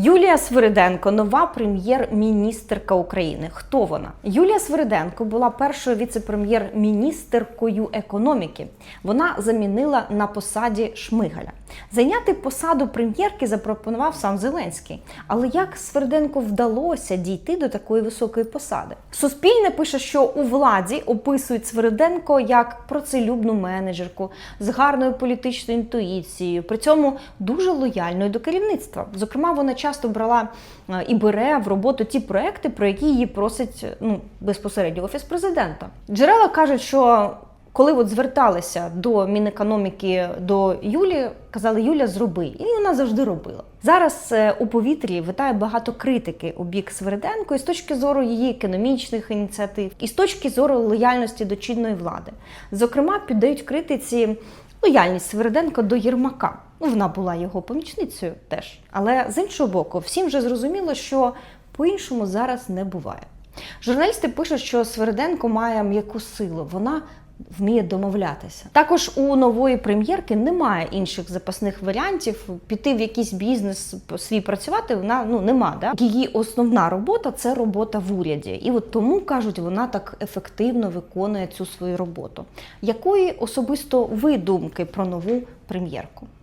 Юлія Свириденко, нова прем'єр-міністерка України. Хто вона? Юлія Свириденко була першою віце-прем'єр-міністеркою економіки. Вона замінила на посаді Шмигаля. Зайняти посаду прем'єрки запропонував сам Зеленський. Але як Свириденко вдалося дійти до такої високої посади? Суспільне пише, що у владі описують Свириденко як працелюбну менеджерку з гарною політичною інтуїцією, при цьому дуже лояльною до керівництва. Зокрема, вона часто брала е, і бере в роботу ті проекти, про які її просить ну, безпосередньо офіс президента. Джерела кажуть, що коли от зверталися до Мінекономіки до Юлі, казали Юля, зроби, і вона завжди робила. Зараз е, у повітрі витає багато критики у бік Свериденко і з точки зору її економічних ініціатив, і з точки зору лояльності до чинної влади. Зокрема, піддають критиці лояльність Свериденко до Єрмака. Ну, вона була його помічницею теж. Але з іншого боку, всім вже зрозуміло, що по-іншому зараз не буває. Журналісти пишуть, що Свериденко має м'яку силу. Вона вміє домовлятися. Також у нової прем'єрки немає інших запасних варіантів. Піти в якийсь бізнес свій працювати вона ну нема. Да? Її основна робота це робота в уряді. І от тому кажуть, вона так ефективно виконує цю свою роботу. Якої особисто ви думки про нову прем'єрку?